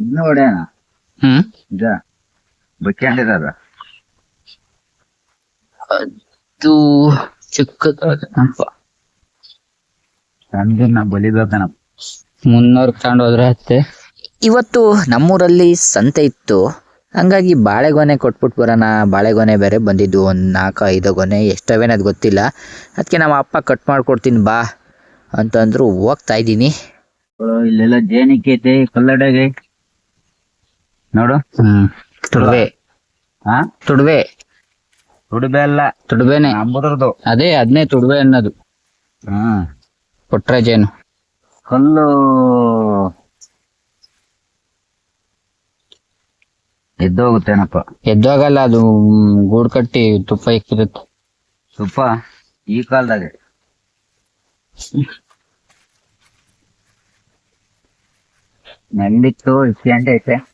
ಇನ್ನು ಹ್ಮ್? ಇದ ಅದು. ಚಿಕ್ಕದಪ್ಪ ಸಣ್ಣದನ್ನ ಬಲಿಬೇಕನಪ್ಪ ಮುನ್ನೂರು ತಗೊಂಡ್ ಹೋದ್ರೆ ಹತ್ತೆ ಇವತ್ತು ನಮ್ಮೂರಲ್ಲಿ ಸಂತೆ ಇತ್ತು. ಹಂಗಾಗಿ ಬಾಳೆಗೊನೆ ಕೊಟ್ಬಿಟ್ ಬರೋಣ. ಬಾಳೆಗೊನೆ ಬೇರೆ ಬಂದಿದ್ದು. ಒಂದು ನಾಲ್ಕು ಐದು ಗೊನೆ ಎಷ್ಟವೇನದು ಗೊತ್ತಿಲ್ಲ. ಅದಕ್ಕೆ ನಮ್ಮ ಅಪ್ಪ ಕಟ್ ಮಾಡ್ಕೊಡ್ತೀನಿ ಬಾ ಅಂತಂದ್ರು ಹೋಗ್ತಾ ಇದ್ದೀನಿ. ಇಲ್ಲೆಲ್ಲ ಜೇನಿಕೆ ಕಲ್ಲಡೆಗೆ. ನೋಡು. ಹ್ಮ್. ತುಡುವೆ. ಹಾ ತುಡ್ವೆ. ತುಡುಬೆ ಅಲ್ಲ. ತುಡುಬೆನೆ. ಅಂಬುದ್ರದ್ದು. ಅದೇ ಅದನ್ನೇ ತುಡ್ವೆ ಅನ್ನೋದು. ಹ್ಮ್ ಕೊಟ್ರಜೇನು ಕಲ್ಲು. ಎದ್ದೋಗುತ್ತೇನಪ್ಪ? ಎದ್ದೋಗಲ್ಲ ಅದು ಗೂಡ್ ಕಟ್ಟಿ ತುಪ್ಪ ಇಕ್ಕಿರುತ್ತೆ. ತುಪ್ಪ? ಈ ಕಾಲದಾಗ. ನೆಲ್ಲಿತ್ತು ಗಂಟೆ ಐತೆ.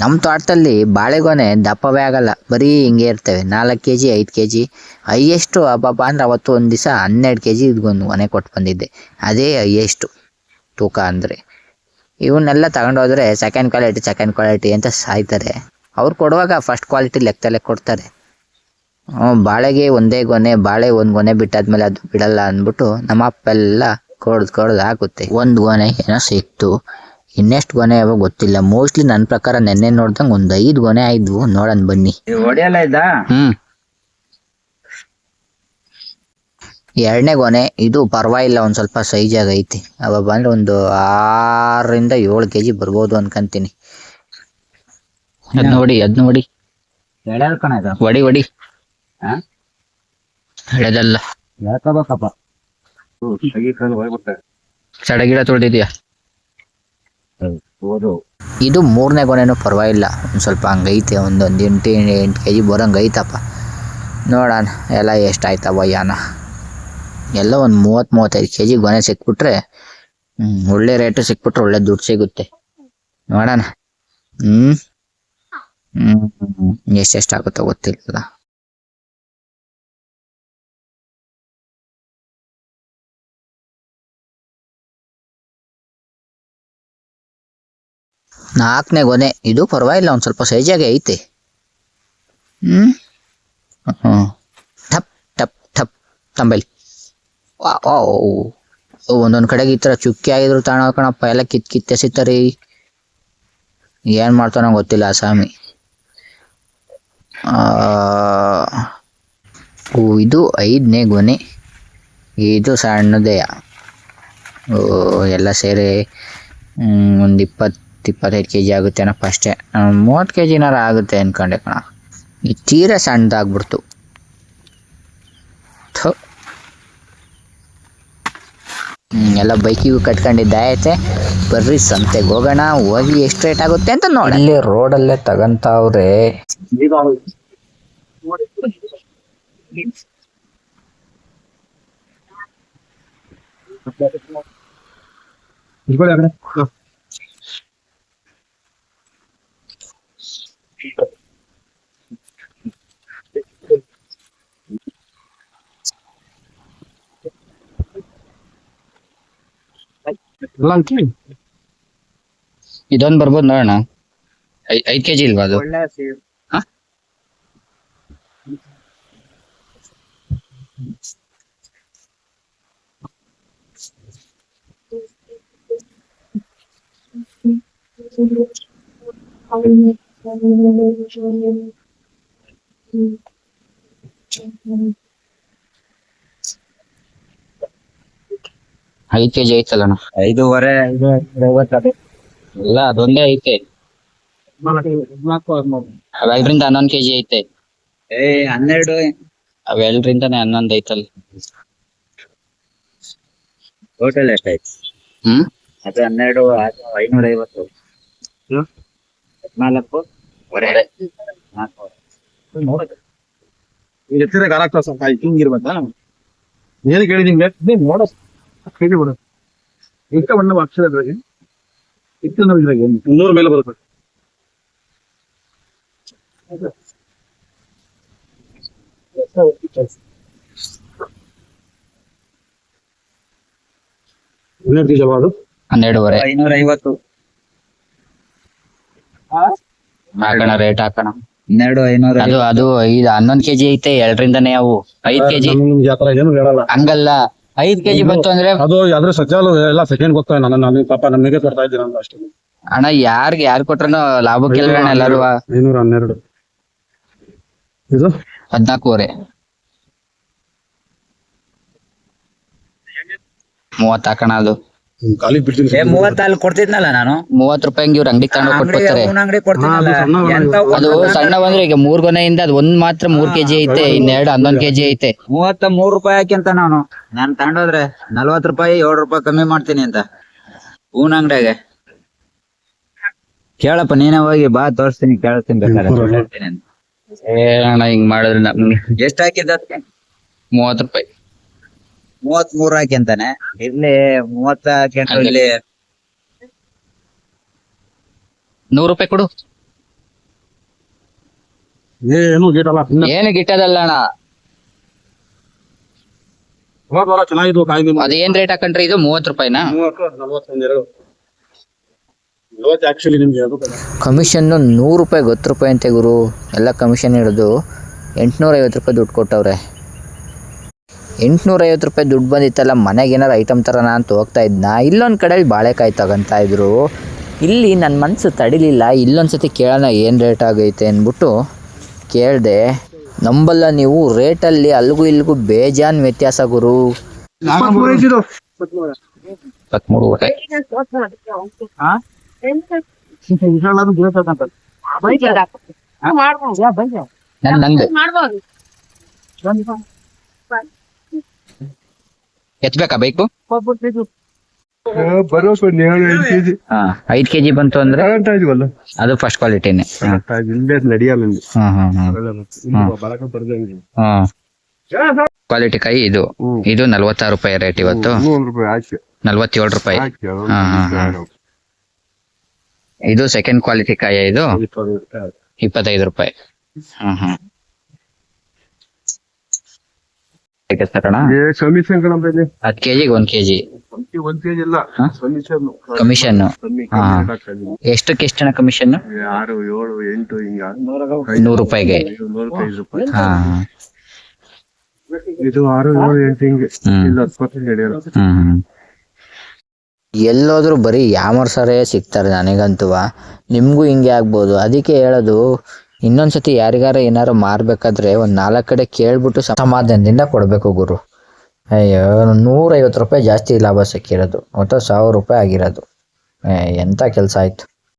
ನಮ್ಮ ತೋಟದಲ್ಲಿ ಬಾಳೆಗೊನೆ ದಪ್ಪವೇ ಆಗಲ್ಲ. ಬರೀ ಹಿಂಗೆ ಇರ್ತವೆ. ನಾಲ್ಕು ಕೆ ಜಿ ಐದು ಕೆ ಜಿ ಹೈಯೆಸ್ಟು ಹಬ್ಬಪ್ಪ ಅಂದ್ರೆ ಅವತ್ತು ಒಂದು ದಿವಸ ಹನ್ನೆರಡು ಕೆ ಜಿ ಇದ್ಗೊಂದು ಒನೆ ಕೊಟ್ಟು ಬಂದಿದ್ದೆ. ಅದೇ ಹೈಯೆಸ್ಟು ತೂಕ ಅಂದರೆ. ಇವನ್ನೆಲ್ಲ ತಗೊಂಡೋದ್ರೆ ಸೆಕೆಂಡ್ ಕ್ವಾಲಿಟಿ ಸೆಕೆಂಡ್ ಕ್ವಾಲಿಟಿ ಅಂತ ಸಾಯ್ತಾರೆ. ಅವ್ರು ಕೊಡುವಾಗ ಫಸ್ಟ್ ಕ್ವಾಲಿಟಿ ಲೆಕ್ಕದಲ್ಲೇ ಕೊಡ್ತಾರೆ. ಬಾಳೆಗೆ ಒಂದೇ ಗೊನೆ, ಬಾಳೆ ಒಂದು ಗೊನೆ ಬಿಟ್ಟಾದ್ಮೇಲೆ ಅದು ಬಿಡಲ್ಲ ಅಂದ್ಬಿಟ್ಟು ನಮ್ಮ ಅಪ್ಪ ಎಲ್ಲ ಕೊಡ್ದು ಕೊಡ್ದು ಹಾಕುತ್ತೆ. ಒಂದು ಗೊನೆ ಏನೋ ಸಿಕ್ತು. ಇನ್ನೆಷ್ಟು ಗೊನೆ ಅವ ಗೊತ್ತಿಲ್ಲ. ಮೋಸ್ಟ್ಲಿ ನನ್ನ ಪ್ರಕಾರ ನೆನ್ನೆ ನೋಡ್ದಂಗೆ ಒಂದು ಐದು ಗೊನೆ ಆಯ್ದು ನೋಡೋಣ ಬನ್ನಿ. ಹೊಡೆಯಲ್ಲ ಇದ್ದ ಹ್ಮ್. ಎರಡನೇ ಗೊನೆ. ಇದು ಪರವಾಗಿಲ್ಲ ಒಂದು ಸ್ವಲ್ಪ ಸೈಜ್ ಐತಿ. ಅವ ಬಂದ್ರೆ ಒಂದು ಆರರಿಂದ ಏಳು ಕೆ ಜಿ ಬರ್ಬೋದು ಅನ್ಕಂತೀನಿ. ಅದ್ ನೋಡಿ ಅದ್ ನೋಡಿ. ಒಡಿ ಒಡಿ. ಎಳೆದಲ್ಲ ಚಡಗಿಡ ತುಳ್ದಿದ್ಯಾ? ಇದು ಮೂರನೇ ಗೊನೆನೂ ಪರವಾಗಿಲ್ಲ. ಒಂದು ಸ್ವಲ್ಪ ಹಂಗೈತೆ ಒಂದೊಂದು ಎಂಟು ಎಂಟು ಕೆ ಜಿ ಬರೋಂಗೆ ಐತಪ್ಪ ನೋಡೋಣ, ಎಲ್ಲ ಎಷ್ಟಾಯ್ತವ ಯಾನ ಎಲ್ಲ ಒಂದು ಮೂವತ್ತು, ಮೂವತ್ತೈದು ಕೆ ಜಿ ಗೊನೆ ಸಿಕ್ಬಿಟ್ರೆ ಒಳ್ಳೆ ರೇಟು ಸಿಕ್ಬಿಟ್ರೆ ಒಳ್ಳೆ ದುಡ್ಡು ಸಿಗುತ್ತೆ. ನೋಡೋಣ. ಹ್ಞೂ ಹ್ಞೂ ಎಷ್ಟೆಷ್ಟಾಗುತ್ತೋ ಗೊತ್ತಿಲ್ಲ. ನಾಲ್ಕನೇ ಗೊನೆ. ಇದು ಪರವಾಗಿಲ್ಲ ಒಂದು ಸ್ವಲ್ಪ ಸೈಜಾಗೆ ಐತೆ. ಹ್ಞೂ ಹ್ಞೂ ಠಪ್ ಟಪ್ ಟಪ್ ಟಪ್ ಓ ಒಂದೊಂದು ಕಡೆಗೆ ಈ ಥರ ಚುಕ್ಕಿ ಆಗಿದ್ರು ತಾಣ ಕಣಪ್ಪ ಎಲ್ಲ ಕಿತ್ ಕಿತ್ತೆಸಿತಾರೆ ಏನು ಮಾಡ್ತಾನೋ ಗೊತ್ತಿಲ್ಲ ಆ ಸ್ವಾಮಿ. ಆ, ಓ ಇದು ಐದನೇ ಗೊನೆ. ಇದು ಸಣ್ಣದೇ. ಓ ಎಲ್ಲ ಸೇರಿ ಒಂದು ಇಪ್ಪತ್ತು ಇಪ್ಪತ್ತೈದು ಕೆ ಜಿ ಆಗುತ್ತೇನಪ್ಪ ಅಷ್ಟೇ ಮೂವತ್ತು ಕೆ ಜಿನಾರ ಆಗುತ್ತೆ ಅಂದ್ಕೊಂಡೆ ಕಣ. ಈ ತೀರಾ ಸಣ್ಣದಾಗ್ಬಿಡ್ತು. ಥು. ಎಲ್ಲ ಬೈಕಿಗೂ ಕಟ್ಕೊಂಡಿದ್ದಾಯತೆ. ಬರ್ರಿ ಸಂತೆಗೆ ಹೋಗೋಣ ಹೋಗಿ ಎಷ್ಟು ರೇಟ್ ಆಗುತ್ತೆ ಅಂತ ನೋಡಿ ಇಲ್ಲಿ ರೋಡಲ್ಲೇ ತಗಂತಾವ್ರೆ. ಇದೊಂದ್ ಬರ್ಬೋದು ನೋಡೋಣ. ಐ ಐದ್ ಕೆಜಿ ಇಲ್ವಾ ಅದು? ಒಳ್ಳೆ ಹಾ? ಐದ್ ಕೆಜಿ ಐತಲ್ಲಣ್ಣ ಐದೂವರೆ ಐದು ಐವತ್ತು ಇಲ್ಲ ಅದೊಂದೇ ಐತೆ. ಅವೆಲ್ರಿಂದ ಹನ್ನೊಂದ್ ಕೆಜಿ ಐತೆ. ಏ ಹನ್ನೆರಡು. ಅವೆಲ್ರಿಂದಾನೆ ಹನ್ನೊಂದ್ ಐತಲ್ಲ. ಟೋಟಲ್ ಎಷ್ಟಾಯ್ತು? ಹ್ಮ್? ಅದು ಹನ್ನೆರಡು ಐನೂರ ಐವತ್ತು ಹದಿನಾಲ್ಕು? ಎತ್ತಿರ ಕಾಲಾಗ್ತಾವ ಸ್ವಲ್ಪ ಹಿಂಗಿರ್ಬೇಕಾ ಏನು ಹೇಳಿದೀನಿ ನೋಡ ಹೇಳಿ ಬಿಡು. ಇಷ್ಟ ಬಣ್ಣ ಅಕ್ಷರ ಇದ್ರಾಗೆ ಇತ್ತು ನಾವು ಇದ್ರಾಗೆ ಮುನ್ನೂರ ಮೇಲೆ ಬರುತ್ತೆ. ಹನ್ನೆರಡು ಅದು? ಹನ್ನೆರಡುವರೆ. ಐನೂರ ಐವತ್ತು ಹಾಕೋಣ ರೇಟ್ ಹಾಕೋಣ. ಹನ್ನೆರಡು ಐನೂರ ಅದು ಅದು ಐದು ಹನ್ನೊಂದ್ ಕೆಜಿ ಐತೆ ಎರಡರಿಂದನೇ ಅವು. ಐದ್ ಕೆಜಿ. ನಿಮ್ಗೆ ಆತರ ಏನು ಹೇಳಲ್ಲ ಹಂಗಲ್ಲ. ಐದ್ ಕೆಜಿ ಬಂತು ಅಂದ್ರೆ ಅದು ಅದ್ರ ಸಜ್ಜಾಲು ಎಲ್ಲ ಸೆಕೆಂಡ್ ಗೊತ್ತಾಗ ನಾನು ನಾನು ಪಾಪ ನಮಗೆ ಕೊಡ್ತಾ ಇದ್ದೀನಿ ಅಂತ ಅಷ್ಟೇ. ಅಣ್ಣ ಯಾರ್ಗ್ ಯಾರ್ ಕೊಟ್ರನು ಲಾಭಕ್ಕೆ ಅಣ್ಣ ಎಲ್ಲಾರು. ಐನೂರ ಹನ್ನೆರಡು. ಇದು? ಹದ್ನಾಲ್ಕೂವರೆ ಮೂವತ್ ಹಾಕೋಣ ಅದು. ಖಾಲಿ ಬಿಡ್ತೀನಿ ಮೂವತ್ತಲ್ಲಿ ಕೊಡ್ತಿದ್ನಲ್ಲ ನಾನು? ಮೂವತ್ ರೂಪಾಯಿ ಇವ್ರು ಅಂಗಡಿ ತಗೊಂಡು ಅಂಗಡಿ ಕೊಟ್ಬಿಡ್ತಾರೆ. ಅಂಗಡಿ ಕೊಡ್ತೀನಲ್ಲ ಅದು ಸಣ್ಣ ಎಂತವ್ ಅದು ಸಣ್ಣ ಬಂದ್ರೆ ಈಗ ಮೂರ್ ಗೊನೆಯಿಂದ ಅದ್ ಒಂದ್ ಮಾತ್ರ ಮೂರ್ ಕೆಜಿ ಐತೆ ಇನ್ನೆರಡು ಹನ್ನೊಂದ್ ಕೆಜಿ ಐತೆ. ಮೂವತ್ತ ಮೂರ್ ರೂಪಾಯಿ ಅಂತ ನಾನು. ನಾನ್ ತಗೊಂಡೋದ್ರೆ ನಲ್ವತ್ ರೂಪಾಯಿ ಏಳ್ ರೂಪಾಯಿ ಕಮ್ಮಿ ಮಾಡ್ತೀನಿ ಅಂತ. ಹೂನ್ ಅಂಗಡಿಯಾಗೆ. ಕೇಳಪ್ಪ ನೀನೇ ಹೋಗಿ ಬಾ ತೋರಿಸ್ತೀನಿ ಕೇಳ್ತೀನಿ ಬೇಕಾದ್ರೆ. ಏ ಅಣ್ಣ ಹಿಂಗ್ ಮಾಡಿದ್ರೆ ನಮ್ಗೆ ಎಷ್ಟ್ ಹಾಕಿದ್ದ ಮೂವತ್ ರೂಪಾಯಿ. ಮೂವತ್ ಮೂರ್ ಹಾಕ್ಯಂತಾನೆ ಇಲ್ಲಿ ಮೂವತ್ತ ಹಾಕ್ಯಂತ ಇಲ್ಲಿ ನೂರ್ ರೂಪಾಯಿ ಕೊಡು. ಏನು ಗಿಟ್ಟಲ್ಲ ಏನು ಗಿಟ್ಟದಲ್ಲ ಅಣ್ಣ. ಅದೇನ್ ಚೆನ್ನಾಗಿದ್ವು ಕಾಯಿ ನಿಮ್ಮ ರೇಟ್ ಹಾಕೊಂಡ್ರಿ ಇದು? ಮೂವತ್ ರೂಪಾಯಿನ? ಮೂವತ್ತು ನಲ್ವತ್ತೊಂದೆರಡು. ಇವತ್ತು ನಿಮ್ಗೆ. ಕಮಿಷನ್ನು ನೂರು ರೂಪಾಯಿ ಗೊತ್ತು ರೂಪಾಯಿ ಅಂತೆ ಗುರು. ಎಲ್ಲ ಕಮಿಷನ್ ಹಿಡಿದು ಎಂಟ್ನೂರ ಐವತ್ತು ರೂಪಾಯಿ ದುಡ್ಡು ಕೊಟ್ಟವ್ರೆ. ಎಂಟ್ನೂರ ಐವತ್ತು ರೂಪಾಯಿ ದುಡ್ಡು ಬಂದಿತ್ತಲ್ಲ ಮನೆಗೆ ಏನಾರು ಐಟಮ್ ತರೋಣ ಅಂತ ಹೋಗ್ತಾ ಇದ್ನ. ಇಲ್ಲೊಂದು ಕಡೆಯಲ್ಲಿ ಬಾಳೆಕಾಯಿ ತಗೊತಾ ಇದ್ರು. ಇಲ್ಲಿ ನನ್ನ ಮನಸ್ಸು ತಡಿಲಿಲ್ಲ. ಇಲ್ಲೊಂದು ಸತಿ ಕೇಳೋಣ ಏನು ರೇಟ್ ಆಗೈತೆ ಅಂದ್ಬಿಟ್ಟು ಕೇಳಿದೆ ನಂಬಲ್ಲ ನೀವು ರೇಟಲ್ಲಿ ಅಲ್ಲಿಗೂ ಇಲ್ಲಿಗೂ ಬೇಜಾನ್ ವ್ಯತ್ಯಾಸ ಗುರು. ಮಾಡ್ಬೋದು ರೂಪಾಯಿ ನನ್ ನಂದು. ಎತ್ಬೇಕಾ ಬೈಕು ಬರೋಸ್ ಒಂದ್ ಏಳು ಎಂಟು ಕೆಜಿ. ಹಾ ಐದ್ ಕೆಜಿ ಬಂತು ಅಂದ್ರೆ ತಗೊಂತಾ ಇದೀವಲ್ಲ ಅದು ಫಸ್ಟ್ ಕ್ವಾಲಿಟಿನೇ ಇಲ್ಲೇ ನಡೆಯಲ್ಲ ಬರಕ ಬರ್ದಂಗೆ. ಕ್ವಾಲಿಟಿ ಕಾಯಿ ಇದು. ಹ್ಮ್. ಇದು ನಲ್ವತ್ತಾರು ರೂಪಾಯಿ ರೇಟ್ ಇವತ್ತು. ನೂರು ರೂಪಾಯಿ ಹಾಕಿ ನಲ್ವತ್ತೇಳು ರೂಪಾಯಿ. ಹಾಕಿ ಹಾ, ಹಾ, ಹಾ. ಇದು ಸೆಕೆಂಡ್ ಕ್ವಾಲಿಟಿ ಕಾಯಿ ಇದು. ಇಪ್ಪತ್ತೈದು ರೂಪಾಯಿ. ಹೇಗೆ ತರೋಣ ಕಮಿಷನ್ ಹತ್ತು ಕೆಜಿಗೆ ಒಂದ್ ಕೆಜಿ. ಒಂದ್ ಕೆಜಿ ಇಲ್ಲ ಹಾ? ಕಮಿಷನ್ ಕಮಿಷನ್ ಕಮ್ಮಿ ಹಾ. ಕಮ್ಮಿ ಹಾಕ್ತಾ ಎಷ್ಟಕ್ಕೆ ಎಷ್ಟನ ಕಮಿಷನ್ ಆರು ಏಳು ಎಂಟು ಹಿಂಗ ನೂರು ರೂಪಾಯಿಗೆ ನೂರೈದು ರೂಪಾಯಿ. ಹಾ. ಇದು ಆರು ಏಳು ಎಂಟು ಹಿಂಗೆ. ಹ್ಮ್. ಇಲ್ಲ ಹತ್ತು ನಡೆಯಲ್ಲ. ಹ್ಮ್ ಹ್ಮ್ ಎಲ್ಲೋದ್ರೂ ಬರೀ ಯಾಮರ್ಸರೇ ಸಿಗ್ತಾರೆ ನನಗಂತೂ ನಿಮಗೂ ಹಿಂಗೆ ಆಗ್ಬೋದು. ಅದಕ್ಕೆ ಹೇಳೋದು ಇನ್ನೊಂದ್ಸತಿ ಯಾರಿಗಾರ ಏನಾರು ಮಾರಬೇಕಾದ್ರೆ ಒಂದು ನಾಲ್ಕು ಕಡೆ ಕೇಳ್ಬಿಟ್ಟು ಸಮಾಧಾನದಿಂದ ಕೊಡಬೇಕು ಗುರು. ಅಯ್ಯೋ, ನೂರೈವತ್ತು ರೂಪಾಯಿ ಜಾಸ್ತಿ ಲಾಭ ಸಿಕ್ಕಿರೋದು. ಒಟ್ಟು ಸಾವಿರ ರೂಪಾಯಿ ಆಗಿರೋದು. ಎಂಥ ಕೆಲಸ ಆಯ್ತು?